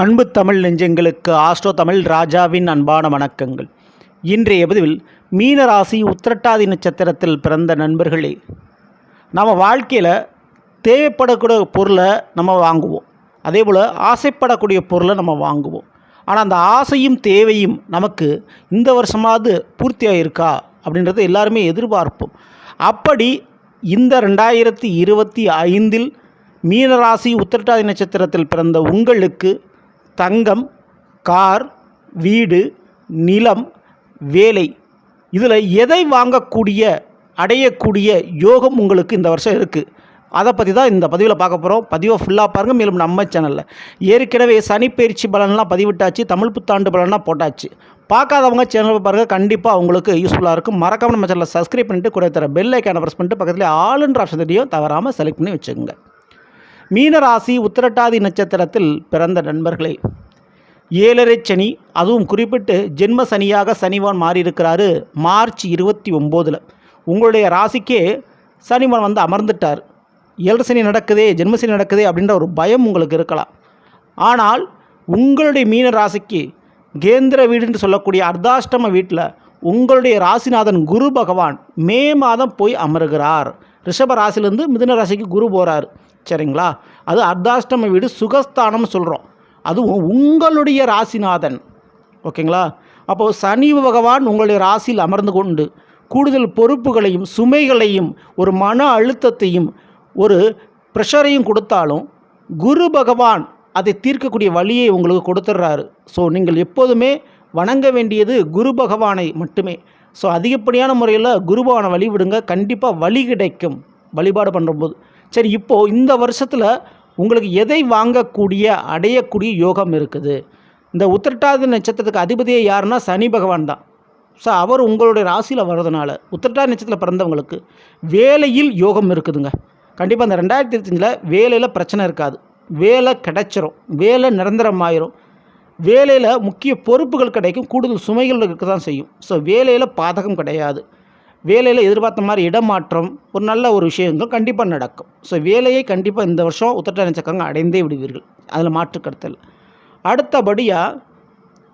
அன்பு தமிழ் நெஞ்சங்களுக்கு ஆஸ்ட்ரோ தமிழ் ராஜாவின் அன்பான வணக்கங்கள். இன்றைய பதிவில் மீனராசி உத்திரட்டாதி நட்சத்திரத்தில் பிறந்த நண்பர்களே நம்ம வாழ்க்கையில் தேவைப்படக்கூடிய பொருளை நம்ம வாங்குவோம். அதே போல் ஆசைப்படக்கூடிய பொருளை நம்ம வாங்குவோம். ஆனால் அந்த ஆசையும் தேவையும் நமக்கு இந்த வருஷமாவது பூர்த்தியாக இருக்கா அப்படின்றத எல்லாருமே எதிர்பார்ப்போம். அப்படி இந்த ரெண்டாயிரத்தி இருபத்தி ஐந்தில் மீனராசி உத்திரட்டாதி நட்சத்திரத்தில் பிறந்த உங்களுக்கு தங்கம் கார் வீடு நிலம் வேலை. இதில் எதை வாங்கக்கூடிய அடையக்கூடிய யோகம் உங்களுக்கு இந்த வருஷம் இருக்குது அதை பற்றி தான் இந்த பதிவில் பார்க்க போகிறோம் பதிவை ஃபுல்லாக பாருங்கள் மேலும் நம்ம சேனலில் ஏற்கனவே சனிப்பயிற்சி பலன்லாம் பதிவிட்டாச்சு. தமிழ் புத்தாண்டு பலன்லாம் போட்டாச்சு. பார்க்காதவங்க சேனலை பாருங்கள் கண்டிப்பாக உங்களுக்கு யூஸ்ஃபுல்லாக இருக்கும். மறக்காம நம்ம சேனலை சப்ஸ்கிரைப் பண்ணிட்டு கூட தர பெல் ஐக்கான ப்ரெஸ் பண்ணிட்டு பக்கத்தில் ஆளுன்ற ஆப்ஷன் தெரியும் தவறாமல் செலக்ட் பண்ணி வச்சுக்கோங்க. மீனராசி உத்திரட்டாதி நட்சத்திரத்தில் பிறந்த நண்பர்களே ஏழரை சனி அதுவும் குறிப்பிட்டு ஜென்ம சனியாக சனிவான் மாறியிருக்கிறாரு மார்ச் இருபத்தி ஒம்போதில். உங்களுடைய ராசிக்கே சனிவான் வந்து அமர்ந்துட்டார். ஏழரை சனி நடக்குதே ஜென்மசனி நடக்குதே அப்படின்ற ஒரு பயம் உங்களுக்கு இருக்கலாம். ஆனால் உங்களுடைய மீன ராசிக்கு கேந்திர வீடுன்னு சொல்லக்கூடிய அர்த்தாஷ்டம வீட்டில் உங்களுடைய ராசிநாதன் குரு பகவான் மே மாதம் போய் அமருகிறார். ரிஷப ராசிலேருந்து மிதுன ராசிக்கு குரு போகிறார் சரிங்களா? அது அர்த்தாஷ்டம வீடு சுகஸ்தானம் சொல்கிறோம் அதுவும் உங்களுடைய ராசிநாதன். ஓகேங்களா? அப்போது சனி பகவான் உங்களுடைய ராசியில் அமர்ந்து கொண்டு கூடுதல் பொறுப்புகளையும் சுமைகளையும் ஒரு மன அழுத்தத்தையும் ஒரு ப்ரெஷரையும் கொடுத்தாலும் குரு பகவான் அதை தீர்க்கக்கூடிய வழியை உங்களுக்கு கொடுத்துட்றாரு ஸோ நீங்கள் எப்போதுமே வணங்க வேண்டியது குரு பகவானை மட்டுமே. ஸோ அதிகப்படியான முறையில் குருபவானை வழிவிடுங்க. கண்டிப்பாக வழி கிடைக்கும். வழிபாடு பண்ணும்போது சரி இப்போது இந்த வருஷத்தில் உங்களுக்கு எதை வாங்கக்கூடிய அடையக்கூடிய யோகம் இருக்குது? இந்த உத்திரட்டாதி நட்சத்திரத்துக்கு அதிபதியே யாருன்னா சனி பகவான் தான். ஸோ அவர் உங்களுடைய ராசியில் வர்றதுனால உத்திரட்டாதி நட்சத்திரத்தில் பிறந்தவங்களுக்கு வேலையில் யோகம் இருக்குதுங்க. கண்டிப்பாக இந்த ரெண்டாயிரத்தி இருபத்தஞ்சில் வேலையில் பிரச்சனை இருக்காது. வேலை கிடைச்சிரும். வேலை நிரந்தரமாயிரும். வேலையில் முக்கிய பொறுப்புகள் கிடைக்கும். கூடுதல் சுமைகள் இருக்க தான் செய்யும். ஸோ வேலையில் பாதகம் கிடையாது. வேலையில் எதிர்பார்த்த மாதிரி இடமாற்றம் ஒரு நல்ல ஒரு விஷயங்கள் கண்டிப்பாக நடக்கும். ஸோ வேலையை கண்டிப்பாக இந்த வருஷம் உத்தரட்ட நட்சத்திரங்க அடைந்தே விடுவீர்கள். அதில் மாற்று அடுத்தபடியாக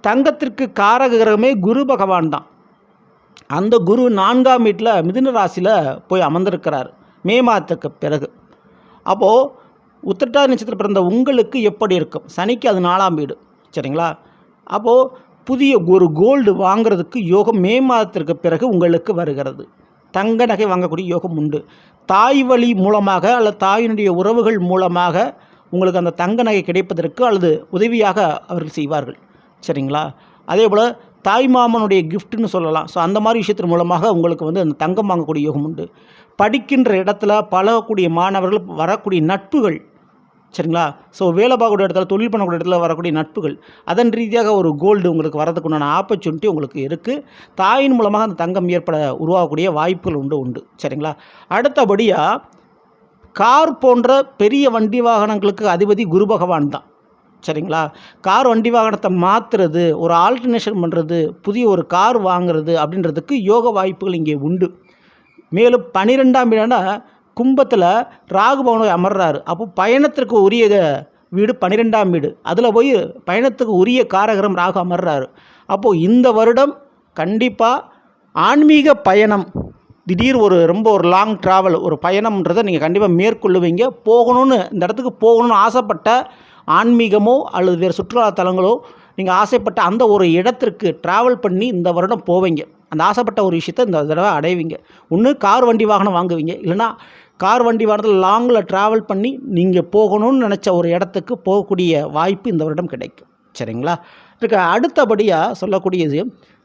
தங்கத்திற்கு காரக கிரகமே குரு பகவான் தான். அந்த குரு நான்காம் வீட்டில் மிதுன ராசியில் போய் அமர்ந்திருக்கிறார். மே மாதத்துக்கு பிறகு. அப்போது உத்திரட்டாதி நட்சத்திரம் பிறந்த உங்களுக்கு எப்படி இருக்கும்? சனிக்கு அது நாலாம் வீடு. சரிங்களா? அப்போது புதிய ஒரு கோல்டு வாங்குறதுக்கு யோகம் மே மாதத்திற்கு பிறகு உங்களுக்கு வருகிறது. தங்க நகை வாங்கக்கூடிய யோகம் உண்டு. தாய் வழி மூலமாக அல்லது தாயினுடைய உறவுகள் மூலமாக உங்களுக்கு அந்த தங்க நகை கிடைப்பதற்கு அல்லது உதவியாக அவர்கள் செய்வார்கள். சரிங்களா? அதே போல் தாய் மாமனுடைய கிஃப்ட்னு சொல்லலாம். ஸோ அந்த மாதிரி விஷயத்தின் மூலமாக உங்களுக்கு வந்து அந்த தங்கம் வாங்கக்கூடிய யோகம் உண்டு. படிக்கின்ற இடத்துல பழகக்கூடிய மாணவர்கள் வரக்கூடிய நட்புகள் சரிங்களா? ஸோ வேலை பார்க்கக்கூடிய இடத்துல தொழில் பண்ணக்கூடிய இடத்துல வரக்கூடிய நட்புகள் அதன் ரீதியாக ஒரு கோல்டு உங்களுக்கு வரதுக்கு உண்டான ஆப்பர்ச்சுனிட்டி உங்களுக்கு இருக்குது தாயின் மூலமாக அந்த தங்கம் ஏற்பட உருவாகக்கூடிய வாய்ப்புகள் உண்டு உண்டு. சரிங்களா? அடுத்தபடியாக கார் போன்ற பெரிய வண்டி வாகனங்களுக்கு அதிபதி குரு பகவான் தான். சரிங்களா? கார் வண்டி வாகனத்தை மாற்றுறது ஒரு ஆல்டர்னேஷன் பண்ணுறது புதிய ஒரு கார் வாங்குறது அப்படின்றதுக்கு யோக வாய்ப்புகள் இங்கே உண்டு. மேலும் பன்னிரெண்டாம் வீடான கும்பத்தில் ராகுபவனை அமர்றாரு. அப்போ பயணத்திற்கு உரிய வீடு பன்னிரெண்டாம் வீடு. அதில் போய் பயணத்துக்கு உரிய காரகரம் ராகு அமர்றாரு. அப்போது இந்த வருடம் கண்டிப்பாக ஆன்மீக பயணம் திடீர் ஒரு ரொம்ப ஒரு லாங் ட்ராவல் ஒரு பயணம்ன்றதை நீங்கள் கண்டிப்பாக மேற்கொள்ளுவீங்க. போகணும்னு இந்த இடத்துக்கு போகணும்னு ஆசைப்பட்ட ஆன்மீகமோ அல்லது வேறு சுற்றுலா தலங்களோ நீங்கள் ஆசைப்பட்ட அந்த ஒரு இடத்திற்கு ட்ராவல் பண்ணி இந்த வருடம் போவீங்க. அந்த ஆசைப்பட்ட ஒரு விஷயத்தை இந்த தடவை அடைவீங்க. ஒன்று கார் வண்டி வாகனம் வாங்குவீங்க. இல்லைனா கார் வண்டி வானத்தில் லாங்கில் ட்ராவல் பண்ணி நீங்கள் போகணும்னு நினச்ச ஒரு இடத்துக்கு போகக்கூடிய வாய்ப்பு இந்த வருடம் கிடைக்கும். சரிங்களா? இதுக்கு அடுத்தபடியாக சொல்லக்கூடியது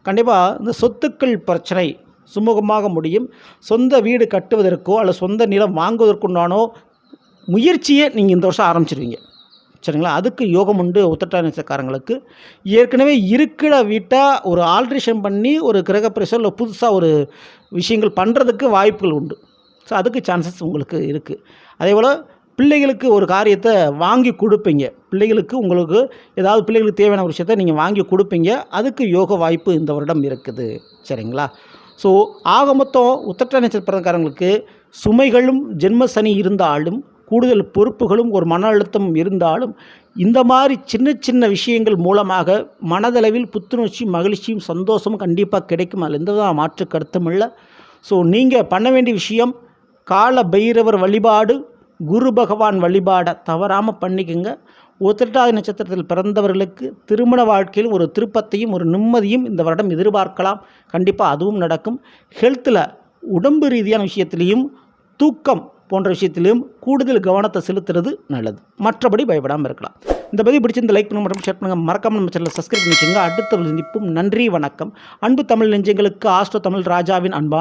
கண்டிப்பாக இந்த சொத்துக்கள் பிரச்சனை சுமூகமாக முடியும். சொந்த வீடு கட்டுவதற்கோ அல்லது சொந்த நிலம் வாங்குவதற்குண்டானோ முயற்சியை நீங்கள் இந்த வருஷம் ஆரம்பிச்சிருவீங்க. சரிங்களா? அதுக்கு யோகம் உண்டு உத்தட்டா ஏற்கனவே இருக்கிற வீட்டை ஒரு ஆல்ட்ரேஷன் பண்ணி ஒரு கிரகப்பிரசம் இல்லை புதுசாக ஒரு விஷயங்கள் பண்ணுறதுக்கு வாய்ப்புகள் உண்டு. ஸோ அதுக்கு சான்சஸ் உங்களுக்கு இருக்குது அதே போல் பிள்ளைகளுக்கு ஒரு காரியத்தை வாங்கி கொடுப்பீங்க. பிள்ளைகளுக்கு உங்களுக்கு ஏதாவது பிள்ளைகளுக்கு தேவையான ஒரு விஷயத்தை நீங்கள் வாங்கி கொடுப்பீங்க. அதுக்கு யோக வாய்ப்பு இந்த வருடம் இருக்குது. சரிங்களா? ஸோ ஆக மொத்தம் உத்தட்ட நட்சத்திரக்காரங்களுக்கு சுமைகளும் ஜென்ம சனி இருந்தாலும் கூடுதல் பொறுப்புகளும் ஒரு மன அழுத்தம் இருந்தாலும் இந்த மாதிரி சின்ன சின்ன விஷயங்கள் மூலமாக மனதளவில் புத்துணர்ச்சி மகிழ்ச்சியும் சந்தோஷமும் கண்டிப்பாக கிடைக்கும். அதில் எந்த மாற்று கருத்தும் இல்லை. ஸோ நீங்கள் பண்ண வேண்டிய விஷயம் கால பைரவர் வழிபாடு குரு பகவான் வழிபாடை தவறாமல் பண்ணிக்கோங்க. உத்திரட்டாதி நட்சத்திரத்தில் பிறந்தவர்களுக்கு திருமண வாழ்க்கையில் ஒரு திருப்பத்தையும் ஒரு நிம்மதியும் இந்த வருடம் எதிர்பார்க்கலாம். கண்டிப்பாக அதுவும் நடக்கும். ஹெல்த்தில் உடம்பு ரீதியான விஷயத்திலையும் தூக்கம் போன்ற விஷயத்திலையும் கூடுதல் கவனத்தை செலுத்துறது நல்லது. மற்றபடி பயப்படாமல் இருக்கலாம். இந்த பதிவு பிடிச்சிருந்த லைக் பண்ணுங்க மற்றும் ஷேர் பண்ணுங்கள் மறக்காம நம்ம சேனலை சப்ஸ்கிரைப் பண்ணிக்கோங்க. அடுத்த சந்திப்பும். நன்றி வணக்கம். அன்பு தமிழ் நெஞ்சங்களுக்கு ஆஸ்ட்ரோ தமிழ் ராஜாவின் அன்பான